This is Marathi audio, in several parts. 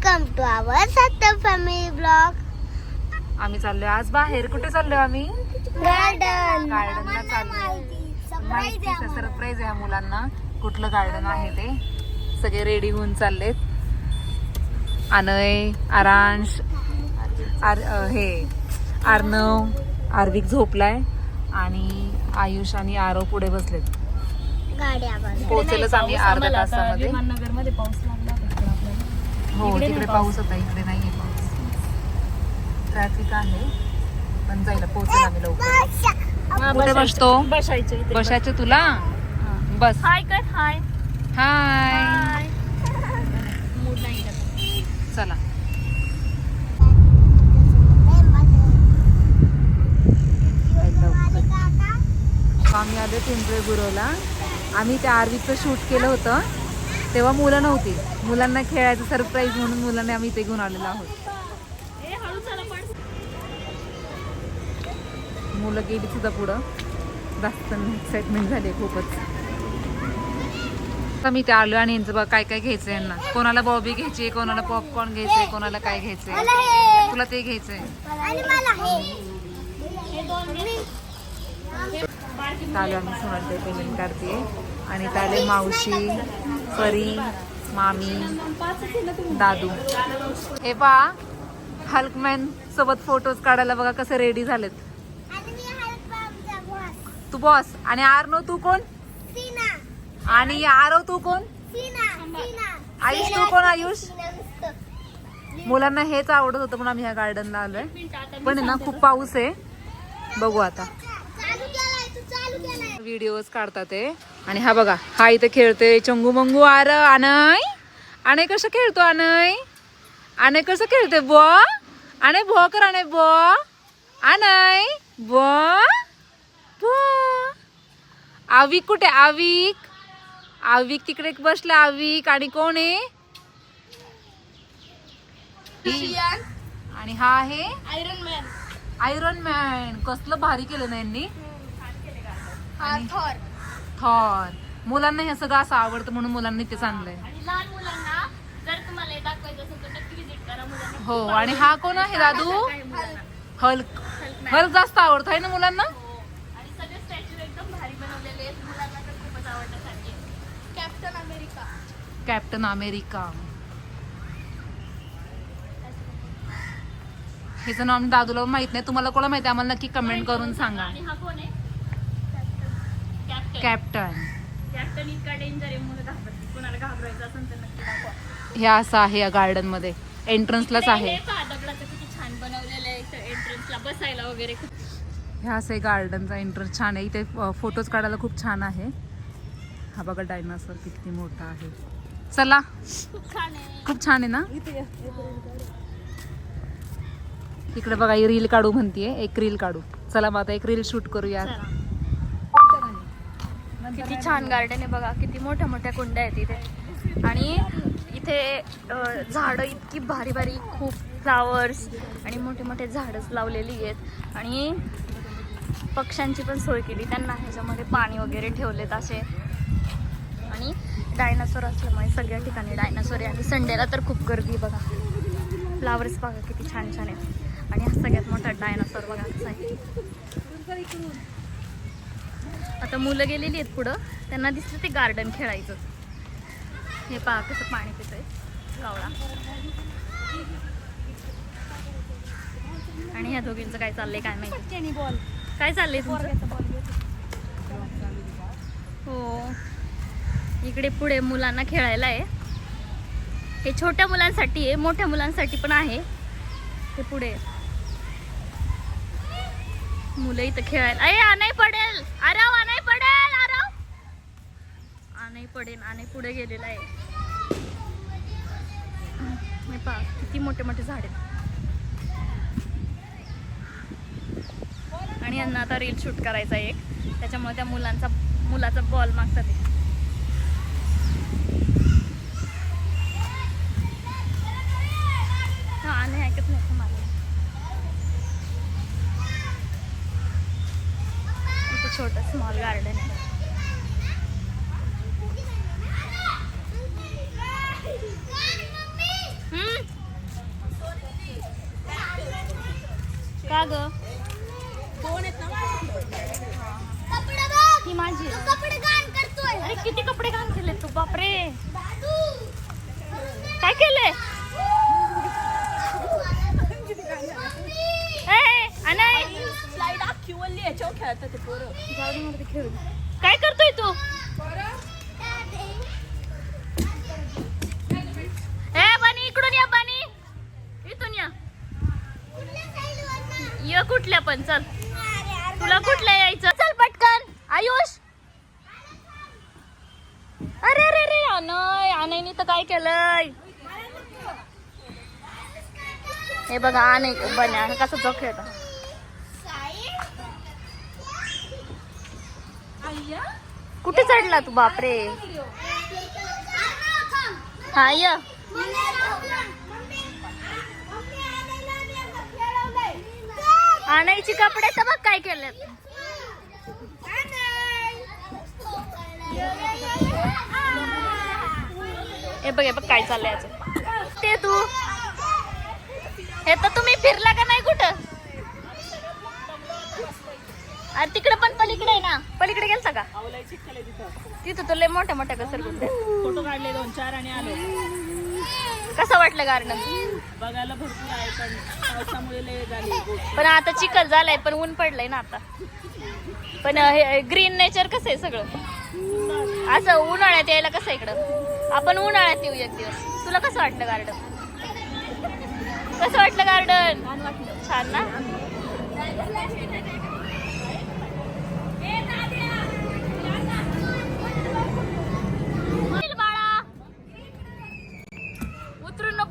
वेलकम टू आवर सत्य फॅमिली ब्लॉग आम्ही चाललोय. आज बाहेर. कुठे चाललोय आम्ही? गार्डन गार्डनला चाललोय. माहिती. सरप्राईज आहे मुलांना. कुठलं गार्डन आहे ते? सगळे रेडी होऊन चाललेत. अनय आरांश आर हे आर्नव आर्विक झोपलाय. आणि आयुष आणि आरव पुढे बसलेत. गाड्या बघ. पोहोचेलच आम्ही अर्ध्या तासामध्ये. मध्ये पाऊस लागला होता इकडं आपल्याला. हो इकडे तिकडे नाही पाऊस होता इकडे नाहीये पाऊस. ट्रॅफिक आहे पण जायला पोहोचेल आम्ही लवकर. हा, कुठे. बसतो? बसायचं तुला. बस. हाय कर हाय हाय नाही? चला. आम्ही आलो पिंपळे गुरवला आम्ही त्या आर्वीचं शूट केलं होतं तेव्हा मुलं नव्हती. मुलांना खेळायचं सरप्राईज म्हणून मुलांना आम्ही इथे घेऊन आलेलो आहोत. मुलं गेली सुद्धा पुढं. जास्त एक्साइटमेंट झाली खूपच. आता मी ते आलो आणि यांचं बघ काय काय घ्यायचं यांना. कोणाला बॉबी घ्यायची कोणाला पॉपकॉर्न घ्यायचंय कोणाला काय घ्यायचंय. हे. तुला ते घ्यायचंय. आणि मला हे. चालू आम्ही सोनारचे पेमेंट काढते आणि त्याले मावशी परी. मामी दादू. हे पा हल्कमॅन सोबत फोटोज काढायला बघा कसे रेडी झालेत. तू बॉस आणि आरनो तू कोण? सीना. आणि आरव तू कोण? सीना सीना. आयुष तू कोण आयुष. मुलांना हेच आवडत होतं म्हणून आम्ही ह्या गार्डनला आलोय. पण ना खूप. पाऊस आहे. बघू आता. चालू केलाय तू चालू केलाय. व्हिडिओज काढतात ते आणि हा बघा हा इथे खेळते चंगू मंगू आर अनय अनय कसं खेळतो अनय अनय कसं खेळते बो? अनय भो कर अनय बो. अनय बो बो आविक कुठे? आविक. आविक तिकडे बसला आविक. आणि कोण आहे. आणि हा आहे? आयरन मॅन आयरन मॅन कसलं भारी केलं ना यांनी. थॉर मुलांना हे सगळं असं आवडतं म्हणून मुलांनी ते आणलंय आणि लहान मुलांना जर तुम्हाला हे दाखवायचं असेल तर नक्की विजिट करा. मुलांना हो आणि हा कोण आहे दादू मुलांना? हल्क. हल्क जास्त आवडतो आहे ना मुलांना? हो. आणि सगळे स्टॅच्यू एकदम भारी बनवलेले आहेत. मुलांना तर खूपच आवडण्यासारखे कॅप्टन अमेरिका. Captain America. हिचं नाव दादूला माहीत नाही. तुम्हाला कोणाला माहिती आहे? आम्हाला नक्की कमेंट करून सांगा. आणि हा कोण आहे? कॅप्टन. कॅप्टन कॅप्टन इतका डेंजर आहे मुलं घाबरते कोणाला घाबरायचं असेल तर नक्की दाखवा. हे असं आहे या गार्डनमध्ये. एंट्रन्सलाच आहे. पहा, दगडाचं किती छान बनवलेलं आहे एंट्रन्सला बसायला वगैरे. खूप हे असं आहे गार्डनचा एंट्रन्स छान आहे. इथे फोटोज काढायला खूप छान आहे. हा बघा डायनासोर किती मोठा आहे. चला. खूप छान आहे. खूप छान आहे ना? इकडे बघा ही रील काढू म्हणतीये. एक रील काढू. चला मग आता एक रील शूट करूया किती छान गार्डन आहे बघा. किती मोठ्या मोठ्या कुंड्या आहेत इथे. आणि इथे झाडं इतकी भारी भारी खूप फ्लावर्स आणि मोठे मोठे झाडंच लावलेली आहेत. आणि पक्ष्यांची पण सोय केली त्यांना. ह्याच्यामध्ये पाणी वगैरे ठेवलेत असे. आणि डायनासोर असल्यामुळे सगळ्या ठिकाणी डायनासोर आहे. आणि संडेला तर खूप गर्दी आहे बघा. फ्लावर्स बघा किती छान छान आहेत. आणि हा सगळ्यात मोठा डायनासोर बघा कसा आहे. आता मुलं गेलेली आहेत पुढं. त्यांना दिसलं ते गार्डन खेळायचं. हे पहा कसं पाणी पितंय. कावळा आणि ह्या दोघींचं काय चाललंय काय माहिती. बॉल काय चाललंय तुमचं? हो. इकडे पुढे मुलांना खेळायला आहे. हे छोट्या मुलांसाठी आहे मोठ्या मुलांसाठी पण आहे. ते पुढे आहे. मुलं इथं खेळायला. अरे आणाय पडेल. आराव आणाय पडेल आराव. आणाय पडेल आणि पुढे गेलेला आहे. पा पहा किती मोठे मोठे झाड आहेत. आणि यांना आता रील शूट करायचा आहे एक. त्याच्यामुळे त्या मुलांचा मुलाचा बॉल मागतात स्मॉल गार्डन आहे का ग? ही माझी कपडे अरे किती कपडे घाण केले तू बापरे. काय केले अनाय दादू काय केलंय ए, अनय. जाऊ दे मला ते खेळू दे. काय करतोय तू? ए बनी इकडून या बनी. इथून या. ये कुठल्या पण चल. तुला कुठल्या यायचं? चल पटकन. आयुष. अरे अरे अरे अनय अनयनी तर काय केलंय? हे बघा अनय बन्या कसं चौक खेळता. कुठे चढला तू बापरे? हा य. आणायची कपडे तर बघ काय केलं हे बघ हे बघ काय चाललंय याचं. ते तू. हे तर तुम्ही फिरला का नाही कुठं? अरे तिकडे पण पलीकडे आहे ना. पलीकडे गेलता का? तिथं. तर लय मोठ्या मोठ्या घसरगुंड्या फोटो काढले दोन चार आणि आलो. कसं वाटलं गार्डन? बघायला भरपूर आहे पण पावसामुळे लय झाली गोष्ट. पण आता चिखल झालाय पण ऊन पडलंय ना आता. पण हे ग्रीन नेचर कसं आहे सगळं? असं उन्हाळ्यात यायला कसं इकडं? आपण उन्हाळ्यात येऊ एक दिवस. तुला कसं वाटलं गार्डन? कसं वाटलं गार्डन? छान ना?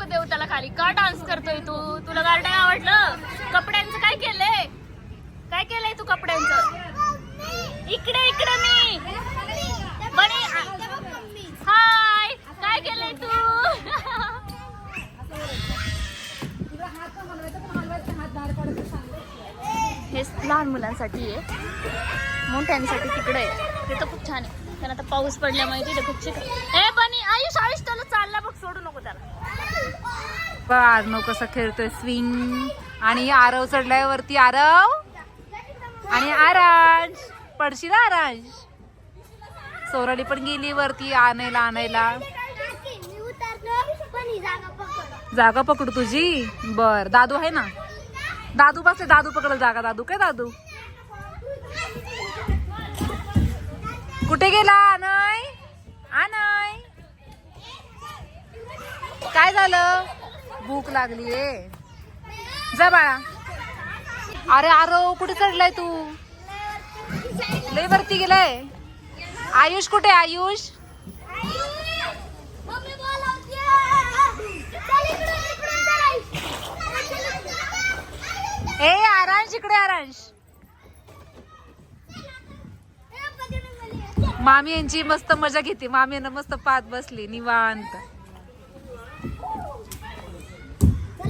देऊ त्याला खाली. का डान्स करतोय तू? तुला गार्डन आवडलं? कपड्यांचं काय केलंय? काय केलंय तू कपड्यांचं? इकडे इकडे मी. बरे हाय काय केलंय तू? हे लहान मुलांसाठी आहे. मोठ्यांसाठी तिकडे आहे. ते तर खूप छान आहे. कारण आता पाऊस पडल्यामुळे तिथे खूप छान ए बनी आयुष आयुष त्याला चालला बघ सोडू नको त्याला. आरनव कसं खेळतोय स्विंग. आणि आरव चढलाय वरती आरव. आणि आरांश पडशील आरांश सोराली पण गेली वरती आणायला आणायला. जागा पकडू तुझी? बर दादू आहे ना? दादू बसले दादू पकडल जागा. दादू काय दादू? कुठे गेला नाही आना काय झालं? भूक लागलीये. जा बाळा. अरे आरो कुठे चढलाय तू? लय वरती गेलाय. आयुष कुठे आयुष? इकडे ए आरांश इकडे आरांश. मामी यांची मस्त मजा घेते. मामी यांना मस्त पाच बसली निवांत.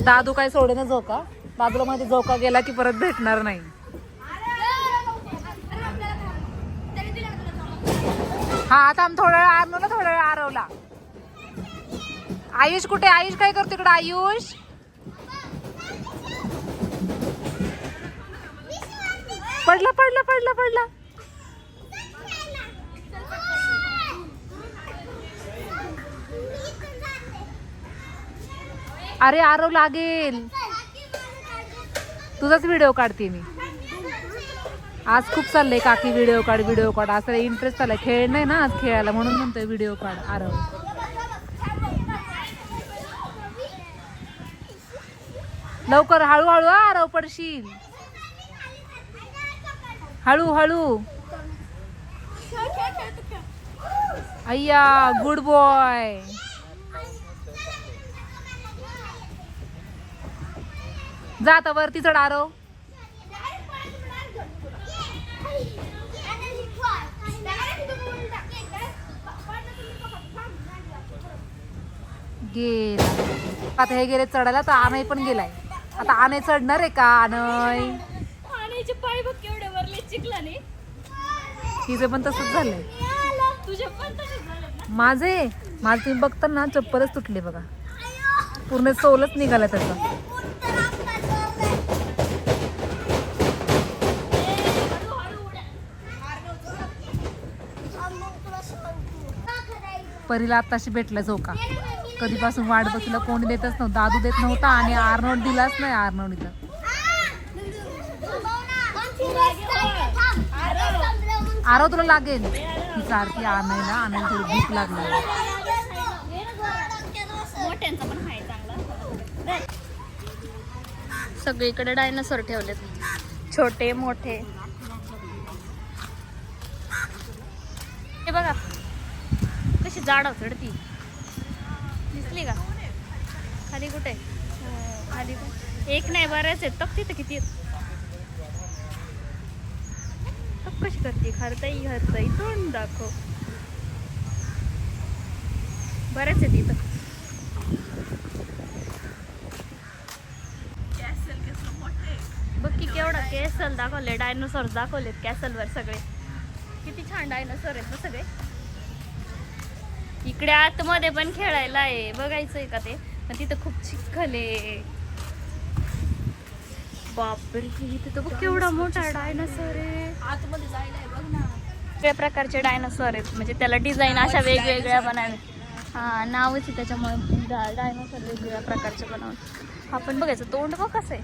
दादू काय सोडेना झोका? दादूला मध्ये झोका गेला की परत भेटणार नाही. हा आता आम्ही थोडा वेळ आरलो ना थोडा वेळ आरवला. आयुष कुठे आयुष काय करतो इकडे? आयुष? पडला पडला पडला पडला. अरे आरव लागेल. तुझाच व्हिडिओ काढते मी. आज खूप चाललंय काकी व्हिडिओ काढ व्हिडिओ काढ. असं इंटरेस्ट आलाय. खेळ नाही ना आज खेळायला म्हणून म्हणतोय व्हिडिओ काढ आरव. लवकर हळूहळू आरव पडशील. हळू हळू. अय्या गुड बॉय जा आता वरती चढ आरव. गेला. आता हे गेले चढायला तर आनय पण गेलाय. आता आनय चढणार आहे का आनय पाण्याचे पाय बघ केवढे वरले चिखलाने तिचं पण तसंच झालंय. तुझे पण माझे? माझं तुम्ही बघता ना चप्पलच तुटली बघा. पूर्ण सोलच निघाला त्याचा. परीला आत्ताशी भेटलं झोका कधीपासून वाट बघितलं कोणी देतच नव्हतं दादू देत नव्हता आणि आर्नोड दिलाच नाही आर्नोड इथं. आरो तुला लागेल. ती सारखी आणायला आणायला थोडी भूक लागली. सगळीकडे डायनासोर ठेवलेत. छोटे मोठे हे बघा कशी जाड चढती दिसली का? खाली कुठे? हो, खाली एक नाही बऱ्याच आहेत. तक तिथं किती आहेत. तक कशी करते. खरताई हरताई तोंड दाखव. बऱ्याच आहेत इथं. बघ की केवढा कॅसल दाखवले डायनोसॉर दाखवलेत कॅसलवर सगळे. किती छान डायनोसॉर आहेत ना सगळे. इकडे आतमध्ये पण खेळायला आहे. बघायचंय का ते? पण तिथं खूप चिखल आहे. बापरे इथे तर बघ केवढा मोठा डायनोसॉर आहे. आतमध्ये जायला आहे बघ ना. वेगळ्या प्रकारचे डायनोसॉर आहेत. म्हणजे त्याला डिझाईन अशा वेगवेगळ्या बनावे. हा नावच आहे त्याच्यामुळे डायनोसॉर वेगवेगळ्या प्रकारचे बनवून आपण बघायचं तोंड बघ कसं आहे.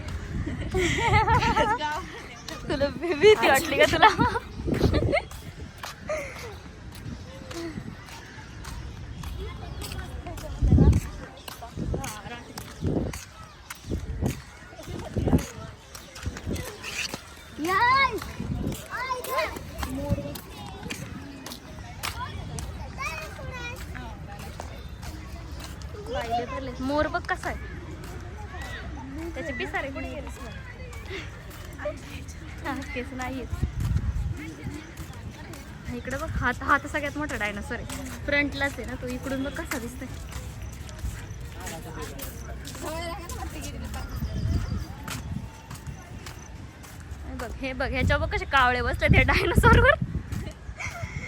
तुला भीती वाटली का तुला बाईले धरले. मोर बघ कसा आहे त्याचे पिसारे कुठे गेले हा, केस नाही इकडे बघ हात हात सगळ्यात मोठा डायनासोर आहे. फ्रंटलाच आहे ना तो इकडून बघ कसा दिसतोय. बघ हे बघ ह्याच्या बघ कसे कावळे बसले त्या डायनासोर वर.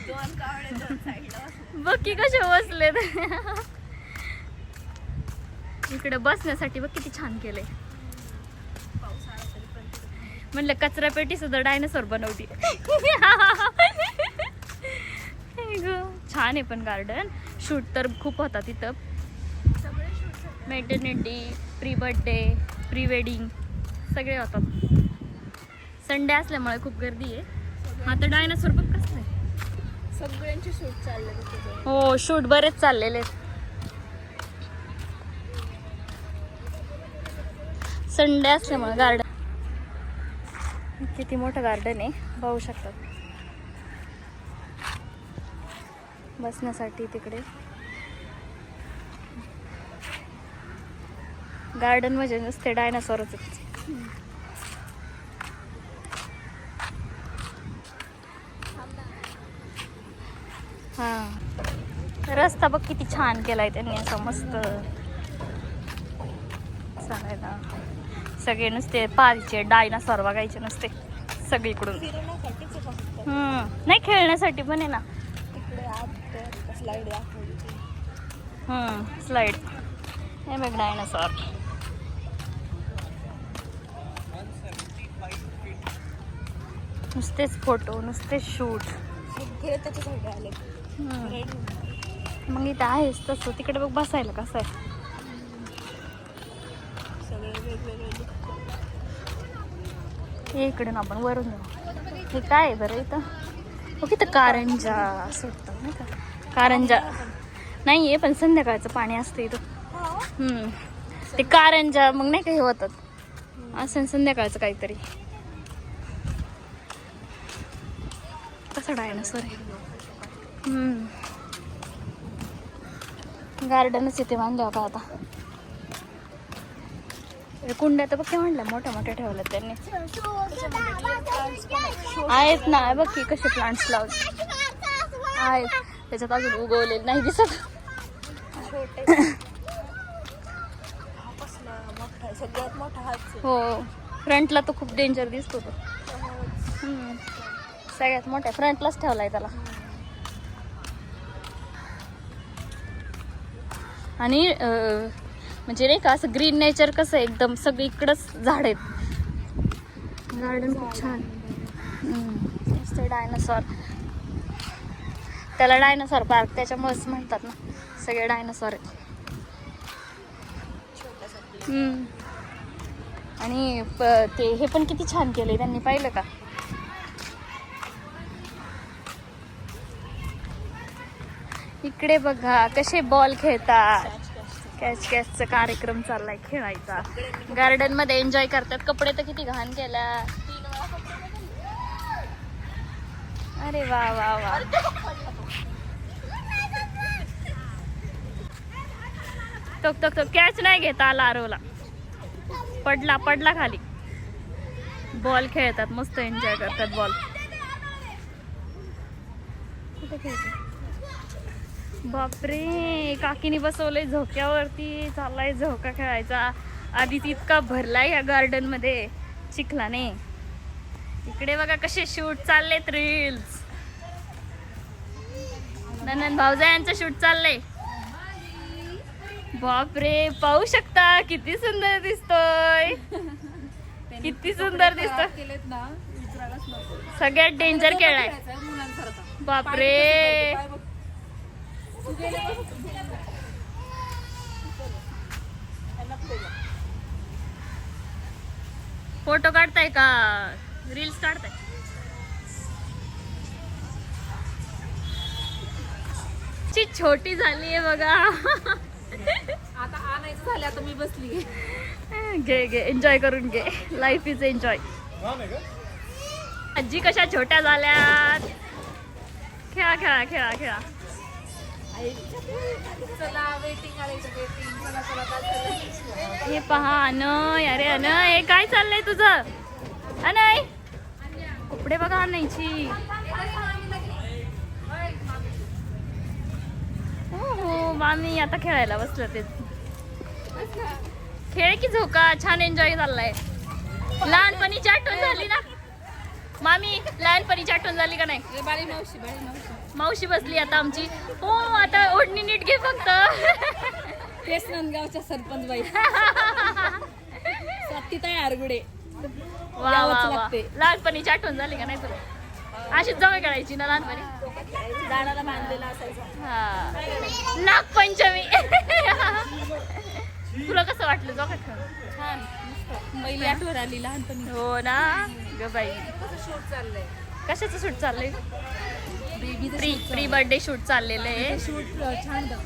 दोन बघ की कसे बसले इकडे बसण्यासाठी बघ किती छान केलंय. म्हणलं कचरा पेटी सुद्धा डायनासोर बनवली छान आहे पण गार्डन शूट तर खूप होता तिथं. Maternity pre birthday pre wedding सगळे होतात. संडे असल्यामुळे खूप गर्दी आहे. हा तर डायनासोर बघ कसं आहे? सगळ्यांची शूट चालले हो शूट बरेच चाललेले संडे असल्यामुळे गार्डन किती मोठं गार्डन आहे पाहू शकतात बसण्यासाठी तिकडे. गार्डन म्हणजे नुसते डायनासॉरच हां हा. रस्ता बघ किती छान केलाय त्यांनी असं मस्त. चालायला. सगळे नुसते पालचे डायनासॉर बघायचे नुसते. सगळीकडून. नाही खेळण्यासाठी पण आहे ना. स्लाईड हे बघ डायनासॉर नुसतेच फोटो नुसते शूट आले. मग इथं आहेच तसं. तिकडे बघ बसायला कसं आहे. सगळे वेगवेगळे look. हे इकडे ना आपण वरून जाऊ हे काय बरं इथं? ओके इथं कारंजा सुटतं नाही का? कारंजा. नाही आहे पण संध्याकाळचं पाणी असतं इथं. ते कारंजा मग नाही का हे होतात? असं संध्याकाळचं काहीतरी. कसं डायनासोर आहे? गार्डनच इथे बांधलं का आता. म्हणजे कुंड्या तर बघ म्हणलं मोठ्या मोठ्या ठेवल्यात त्यांनी. आहेत ना बघ की कसे प्लांट्स लावले. आहेत. त्याच्यात अजून उगवलेले नाही दिसत. मोठा हो फ्रंटला तो खूप डेंजर दिसतो तो. सगळ्यात मोठ्या फ्रंटलाच ठेवलाय त्याला. आणि म्हणजे नाही का असं ग्रीन नेचर कसं एकदम सगळीकडंच झाड आहेत. गार्डन खूप छान. डायनासॉर त्याला डायनासॉर पार्क त्याच्यामुळेच म्हणतात ना सगळे डायनासॉर आहेत. हम्म. आणि ते हे पण किती छान केले त्यांनी पाहिलं का? इकडे बघा कसे बॉल खेळतात. कॅच कॅचचा कार्यक्रम चाललाय खेळायचा. गार्डनमध्ये एन्जॉय करतात. कपडे तर किती घाण केला. अरे वा वा वा. टक टक टक. कॅच नाही घेता आला आरोला. पडला पडला खाली. बॉल खेळतात. मस्त एन्जॉय करतात बॉल कुठे खेळतात बापरे काकीने बसवलंय झोक्यावरती चाललाय झोका खेळायचा. आधीच इतका भरलाय या गार्डनमध्ये चिखलाने. इकडे बघा कसे शूट चाललेत रील्स नंदन भाऊजा यांचं शूट चाललंय. बापरे पाहू शकता किती सुंदर दिसतोय. किती सुंदर नको. सगळ्यात डेंजर मुलांसारखा. बापरे. फोटो काढताय का? रील्स काढताय? ची छोटी झाली आहे बघा. आता आणायचं झालं आता मी बसली घे घे एन्जॉय करून घे. लाईफ इज एन्जॉय आजी कशा छोट्या झाल्यात. खेळा खेळा खेळा खेळा. हे पहा अनय. अरे अनय हे काय चाललंय तुझं? अनय. कपडे बघा आणायची हो हो मामी आता खेळायला बसलं ते. खेळ की झोका छान एन्जॉय झालाय. लहानपणीची आठवण झाली ना? मामी लहानपणीची आठवण झाली का नाही? मावशी बसली आता आमची. हो आता ओढणी नीट घे फक्त. तेच नंदगावच्या सरपंच बाई. आरगुडे. वा यावंच वा. वा. लहानपणीची आठवण झाली का नाही तुला? अशीच जवळ करायची ना लहानपणी? झाडाला बांधलेला असायचा. हा. नागपंचमी. तुला कसं वाटलं खेळून? छान. पहिली आठवण आली लहानपणी. हो ना? ग बाई. कसं शूट चाललंय? कशाचं शूट चाललंय? प्री प्री बर्थडे शूट चाललेलं आहे. शूट छान होतं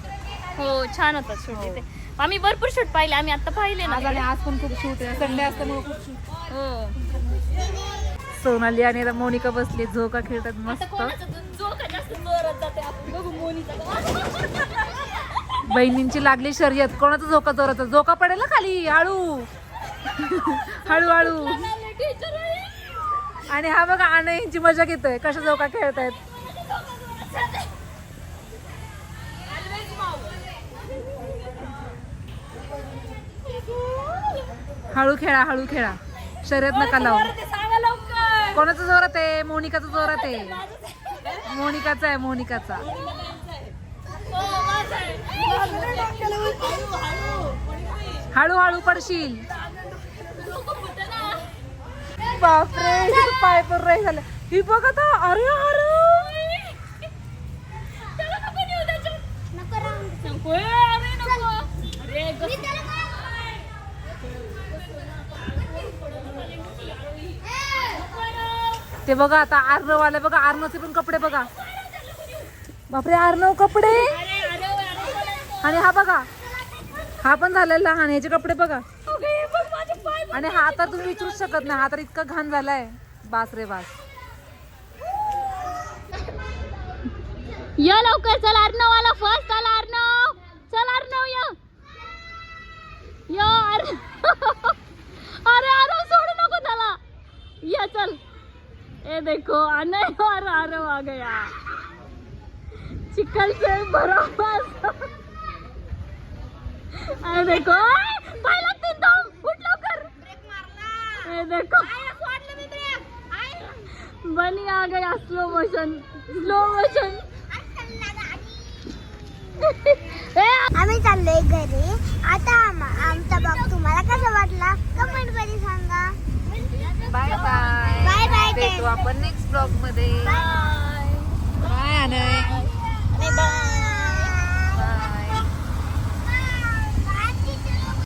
हो छान होता शूट इथे. आम्ही भरपूर शूट पाहिले आम्ही आता पाहिले ना आज पण खूप शूट आहे. संडे असल्यामुळे खूप शूट हो. सोनाली आणि आता मोनिका बसली झोका खेळतात मस्त. बहिणींची लागली शर्यत. कोणाचा झोका जोराचा झोका पडेल ना खाली हळू. हळू हळू आणि हा बघा आनयची मजा घेतोय. कशा झोका खेळतायत? हळू खेळा हळू खेळा. शर्यत नका लावू. कोणाचा जोरात आहे? मोनिकाचा जोरात आहे. मोनिकाचा आहे मोनिकाचा. हळू हळू पडशील. बापरे पाय पण रे झालं. ही बघ अरे अरे नको ते बघा आता आर्नव आले बघा आर्नवचे पण कपडे बघा. बापरे आर्नव कपडे. आणि हा बघा हा पण झालेला लहान याचे कपडे बघा. आणि हा तर तुम्ही विचारूच शकत नाही हा तर इतका घाण झालाय. बास रे बास. या लवकर चल अर्णव आला फर्स्ट आला अर्णव चल अर्णव हो या. या अर्णव. अरे अरे सोडू नको त्याला. या चल. ए देखो अनय और आरव आ गया. चिकल से भरा हुआ अरे देखो ए, पाय लागतील दम उठ लवकर. ए देखो. बनी आ गया स्लो मोशन स्लो मोशन आम्ही चाललोय घरी. आता आमचा ब्लॉग तुम्हाला कसा वाटला? कमेंटमध्ये सांगा. बाय बाय बाय बाय भेटू आपण नेक्स्ट ब्लॉगमध्ये. Bye bye